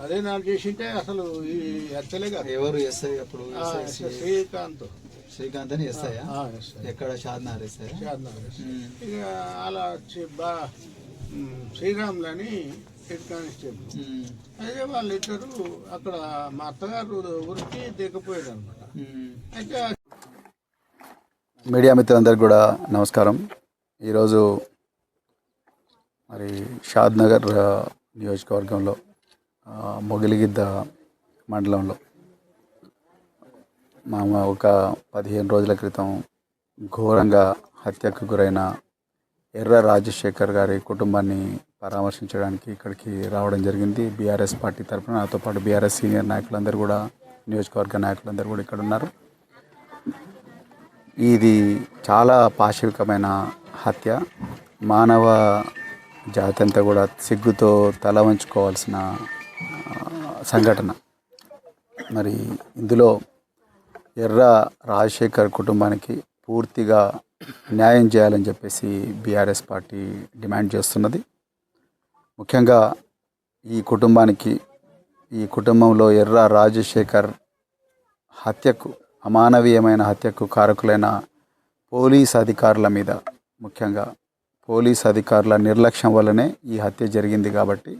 అదే నాకు చేసింటే అసలు ఈ ఎత్తలే కాదు. ఎవరు ఎస్ఐ అప్పుడు? శ్రీకాంత్. శ్రీకాంత్ అని ఎస్ఐ. ఎక్కడ షాద్నగర్ ఎస్ఐ. ఇక అలా బా ఉమ్, శ్రీరాములు అని హెడ్ కానిస్టేబుల్. అయితే వాళ్ళిద్దరు అక్కడ మా అత్తగారు ఊరికి దిగపోయాడు అనమాట అయితే ఆ మీడియా మిత్రులందరికీ కూడా నమస్కారం. ఈరోజు మరి షాద్ నగర్ నియోజకవర్గంలో మొగిలిగిద్ద మండలంలో మా ఒక పదిహేను రోజుల క్రితం ఘోరంగా హత్యకు గురైన ఎర్ర రాజశేఖర్ గారి కుటుంబాన్ని పరామర్శించడానికి ఇక్కడికి రావడం జరిగింది. బీఆర్ఎస్ పార్టీ తరఫున నాతో పాటు బీఆర్ఎస్ సీనియర్ నాయకులందరూ కూడా నియోజకవర్గ నాయకులందరూ కూడా ఇక్కడ ఉన్నారు. ఇది చాలా పాశవికమైన హత్య. మానవ జాతి అంతా కూడా సిగ్గుతో తల వంచుకోవాల్సిన సంఘటన. మరి ఇందులో ఎర్ర రాజశేఖర్ కుటుంబానికి పూర్తిగా న్యాయం చేయాలని చెప్పేసి బీఆర్ఎస్ పార్టీ డిమాండ్ చేస్తున్నది. ముఖ్యంగా ఈ కుటుంబానికి ఈ కుటుంబంలో ఎర్ర రాజశేఖర్ హత్యకు అమానవీయమైన హత్యకు కారకులైన పోలీస్ అధికారుల మీద ముఖ్యంగా పోలీస్ అధికారుల నిర్లక్ష్యం వల్లనే ఈ హత్య జరిగింది కాబట్టి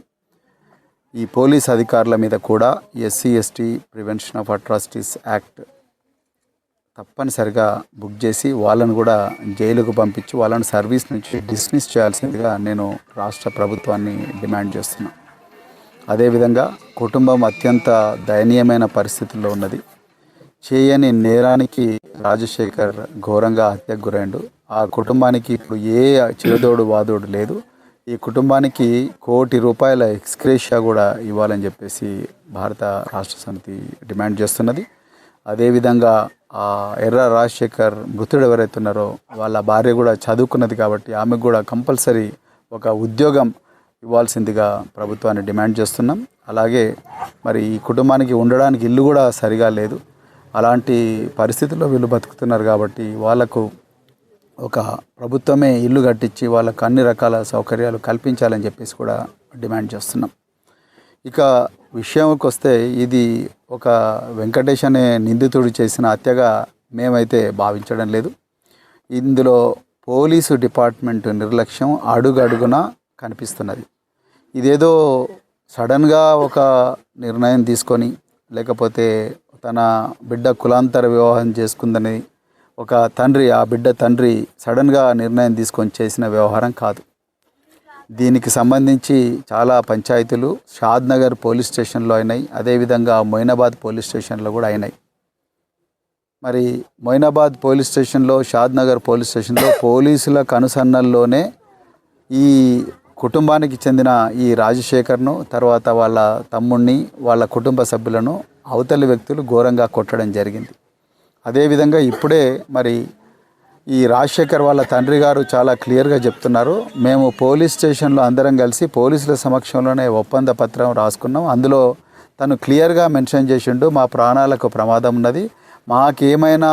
ఈ పోలీస్ అధికారుల మీద కూడా SC ST prevention of atrocities act తప్పనిసరిగా బుక్ చేసి వాళ్ళను కూడా జైలుకు పంపించి వాళ్ళని సర్వీస్ నుంచి డిస్మిస్ చేయాల్సిందిగా నేను రాష్ట్ర ప్రభుత్వాన్ని డిమాండ్ చేస్తున్నాను అదేవిధంగా కుటుంబం అత్యంత దయనీయమైన పరిస్థితుల్లో ఉన్నది. చేయని నేరానికి రాజశేఖర్ ఘోరంగా హత్యకు గురైండు. ఆ కుటుంబానికి ఇప్పుడు ఏ చేదోడు వాదోడు లేదు. ఈ కుటుంబానికి కోటి రూపాయల ఎక్స్క్రేషియా కూడా ఇవ్వాలని చెప్పేసి భారత రాష్ట్ర సమితి డిమాండ్ చేస్తున్నది. అదేవిధంగా ఎర్ర రాజశేఖర్ మృతుడు ఎవరైతే ఉన్నారో వాళ్ళ భార్య కూడా చదువుకున్నది కాబట్టి ఆమెకు కూడా కంపల్సరీ ఒక ఉద్యోగం ఇవ్వాల్సిందిగా ప్రభుత్వాన్ని డిమాండ్ చేస్తున్నాం. అలాగే మరి ఈ కుటుంబానికి ఉండడానికి ఇల్లు కూడా సరిగా లేదు. అలాంటి పరిస్థితుల్లో వీళ్ళు బతుకుతున్నారు కాబట్టి వాళ్ళకు ఒక ప్రభుత్వమే ఇల్లు కట్టించి వాళ్ళకు అన్ని రకాల సౌకర్యాలు కల్పించాలని చెప్పేసి కూడా డిమాండ్ చేస్తున్నాం. ఇక విషయంకి వస్తే ఇది ఒక వెంకటేష్ అనే నిందితుడు చేసిన హత్యగా మేమైతే భావించడం లేదు. ఇందులో పోలీసు డిపార్ట్మెంట్ నిర్లక్ష్యం అడుగడుగున కనిపిస్తున్నది. ఇదేదో సడన్గా ఒక నిర్ణయం తీసుకొని లేకపోతే తన బిడ్డ కులాంతర వివాహం చేసుకుందని ఒక తండ్రి ఆ బిడ్డ తండ్రి సడన్గా నిర్ణయం తీసుకొని చేసిన వ్యవహారం కాదు. దీనికి సంబంధించి చాలా పంచాయతీలు షాద్ నగర్ పోలీస్ స్టేషన్లో అయినాయి. అదేవిధంగా మొయినాబాద్ పోలీస్ స్టేషన్లో కూడా అయినాయి. మరి మొయినాబాద్ పోలీస్ స్టేషన్లో షాద్ నగర్ పోలీస్ స్టేషన్లో పోలీసుల కనుసన్నల్లోనే ఈ కుటుంబానికి చెందిన ఈ రాజశేఖర్ను తర్వాత వాళ్ళ తమ్ముణ్ణి వాళ్ళ కుటుంబ సభ్యులను అవతలి వ్యక్తులు ఘోరంగా కొట్టడం జరిగింది. అదేవిధంగా ఇప్పుడే మరి ఈ రాజశేఖర్ వాళ్ళ తండ్రి గారు చాలా క్లియర్గా చెప్తున్నారు. మేము పోలీస్ స్టేషన్లో అందరం కలిసి పోలీసుల సమక్షంలోనే ఒప్పంద పత్రం రాసుకున్నాం. అందులో తను క్లియర్గా మెన్షన్ చేసిండు మా ప్రాణాలకు ప్రమాదం ఉన్నది. మాకేమైనా